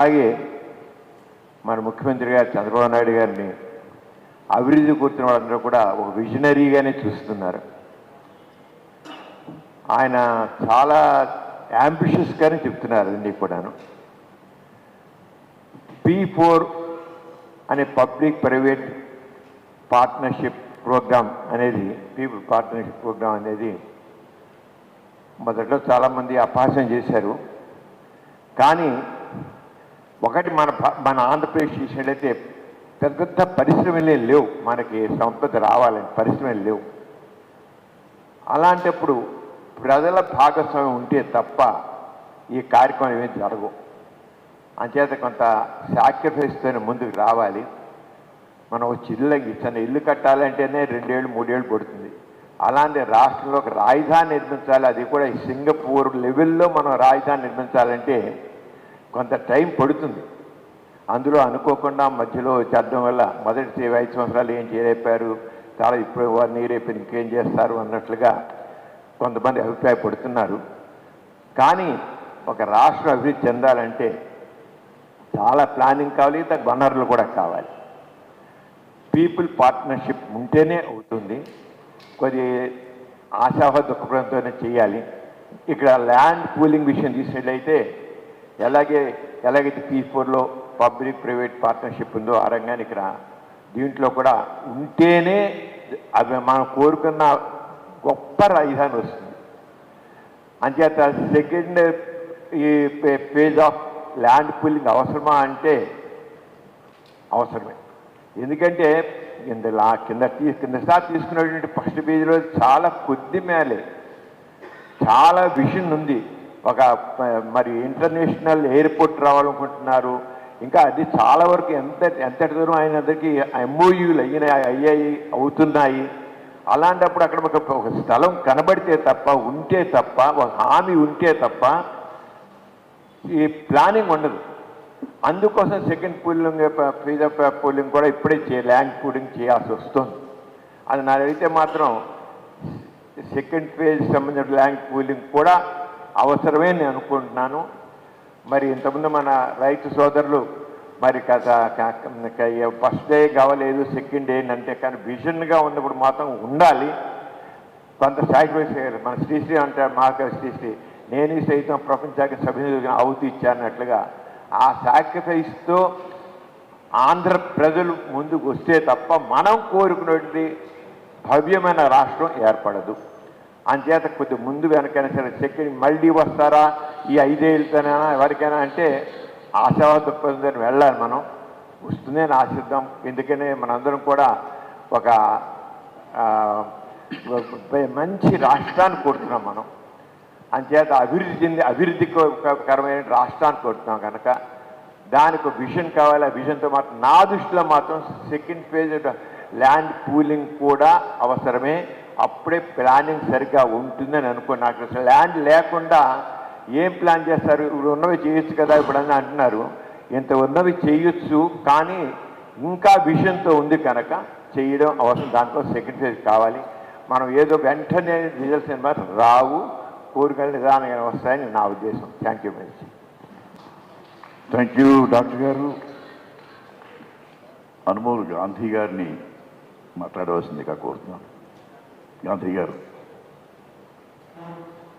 అలాగే మన ముఖ్యమంత్రి గారు చంద్రబాబు నాయుడు గారిని అభివృద్ధి కూర్చున్న వాళ్ళందరూ కూడా ఒక విజనరీగానే చూస్తున్నారు. ఆయన చాలా యాంబిషియస్గానే చెప్తున్నారు అన్నీ కూడాను. పీ ఫోర్ అనే పబ్లిక్ ప్రైవేట్ పార్ట్నర్షిప్ ప్రోగ్రామ్ అనేది పీపుల్ పార్ట్నర్షిప్ ప్రోగ్రామ్ అనేది మొదట్లో చాలామంది అపహాసం చేశారు. కానీ ఒకటి మన మన ఆంధ్రప్రదేశ్ చూసినట్లయితే పెద్ద పెద్ద పరిశ్రమలే లేవు మనకి సంపద రావాలని పరిశ్రమలు లేవు. అలాంటప్పుడు ప్రజల భాగస్వామ్యం ఉంటే తప్ప ఈ కార్యక్రమం ఏమీ జరగవు. అంచేత కొంత సాక్రిఫైస్తోనే ముందుకు రావాలి. మనం ఒక ఇల్లు చిన్న ఇల్లు కట్టాలంటేనే రెండేళ్ళు మూడేళ్ళు పడుతుంది. అలాంటి రాష్ట్రంలో ఒక రాజధాని నిర్మించాలి అది కూడా సింగపూర్ లెవెల్లో మనం రాజధాని నిర్మించాలంటే కొంత టైం పడుతుంది. అందులో అనుకోకుండా మధ్యలో చద్దం వల్ల మొదటి ఐదు సంవత్సరాలు ఏం చేయలేపారు? చాలా ఇప్పుడు వారు నీరైపోయి ఇంకేం చేస్తారు? అన్నట్లుగా కొంతమంది అభిప్రాయపడుతున్నారు. కానీ ఒక రాష్ట్రం అభివృద్ధి చెందాలంటే చాలా ప్లానింగ్ కావాలి దానికి వనరులు కూడా కావాలి. పీపుల్ పార్ట్నర్షిప్ ఉంటేనే అవుతుంది. కొద్ది ఆశావ దుఃఖపడంతోనే చేయాలి. ఇక్కడ ల్యాండ్ పూలింగ్ విషయం తీసినట్లయితే ఎలాగే ఎలాగైతే పీ ఫోర్లో పబ్లిక్ ప్రైవేట్ పార్ట్నర్షిప్ ఉందో ఆ రంగానికి ఇక్కడ దీంట్లో కూడా ఉంటేనే అవి మనం కోరుకున్న గొప్ప రాజధాని వస్తుంది. అంచేత సెకండ్ ఈ పేజ్ ఆఫ్ ల్యాండ్ పూలింగ్ అవసరమా అంటే అవసరమే. ఎందుకంటే కింద లా కింద తీ కిందసారి తీసుకున్నటువంటి ఫస్ట్ పేజీలో చాలా కొద్ది మేలే. చాలా విషన్ ఉంది. ఒక మరి ఇంటర్నేషనల్ ఎయిర్పోర్ట్ రావాలనుకుంటున్నారు. ఇంకా అది చాలా వరకు ఎంత ఎంతటి దూరం అయినందరికీ ఎంఓయూలు అయినాయి అయ్యాయి అవుతున్నాయి. అలాంటప్పుడు అక్కడ ఒక ఒక స్థలం కనబడితే తప్ప ఉంటే తప్ప ఒక హామీ ఉంటే తప్ప ఈ ప్లానింగ్ ఉండదు. అందుకోసం second pooling phase of pooling కూడా ఇప్పుడే చే ల్యాండ్ పూలింగ్ చేయాల్సి వస్తుంది. అది నాకైతే మాత్రం సెకండ్ ఫేజ్ సంబంధించిన ల్యాండ్ పూలింగ్ కూడా అవసరమే నేను అనుకుంటున్నాను. మరి ఇంతకుముందు మన రైతు సోదరులు మరి ఫస్ట్ డే కావలేదు సెకండ్ డే అంటే కానీ విజన్గా ఉన్నప్పుడు మాత్రం ఉండాలి. కొంత సాక్రిఫైస్ చేయాలి. మన శ్రీశ్రీ అంటారు మహాకవి శ్రీశ్రీ నేను సైతం ప్రపంచానికి సభ్యులుగా అవుతూ ఇచ్చానట్లుగా ఆ సాక్రిఫైస్తో ఆంధ్ర ప్రజలు ముందుకు వస్తే తప్ప మనం కోరుకున్నటువంటి భవ్యమైన రాష్ట్రం ఏర్పడదు. అంచేత కొద్ది ముందు వెనకైనా సరే సెకండ్ మళ్ళీ వస్తారా? ఈ ఐదేళ్ళతోనైనా ఎవరికైనా అంటే ఆశావాద దృక్పథంతో వెళ్ళాలి మనం. వస్తుందని ఆశిద్దాం ఎందుకనే మనందరం కూడా ఒక మంచి రాష్ట్రాన్ని కోరుతున్నాం మనం. అంచేత అభివృద్ధి చెంది అభివృద్ధికరమైన రాష్ట్రాన్ని కోరుతున్నాం కనుక. దానికి ఒక విజన్ కావాలి. ఆ విజన్తో మాత్రం నా దృష్టిలో మాత్రం సెకండ్ ఫేజ్ ల్యాండ్ పూలింగ్ కూడా అవసరమే. అప్పుడే ప్లానింగ్ సరిగ్గా ఉంటుందని అనుకో నాకు అసలు ల్యాండ్ లేకుండా ఏం ప్లాన్ చేస్తారు? ఇప్పుడు ఉన్నవి చేయొచ్చు కదా ఇప్పుడు అని అంటున్నారు. ఇంత ఉన్నవి చేయొచ్చు కానీ ఇంకా విషయంతో ఉంది కనుక చేయడం అవసరం. దాంట్లో సెక్రటరీ కావాలి. మనం ఏదో వెంటనే రిజల్ట్స్ మాత్రం రావు. కోరికలు నిదానంగా వస్తాయని నా ఉద్దేశం. Thank you much thank you doctor garu. Anumol Gandhi గారిని మాట్లాడవలసిందిగా కోరుతున్నాను. గాంధీ గారు.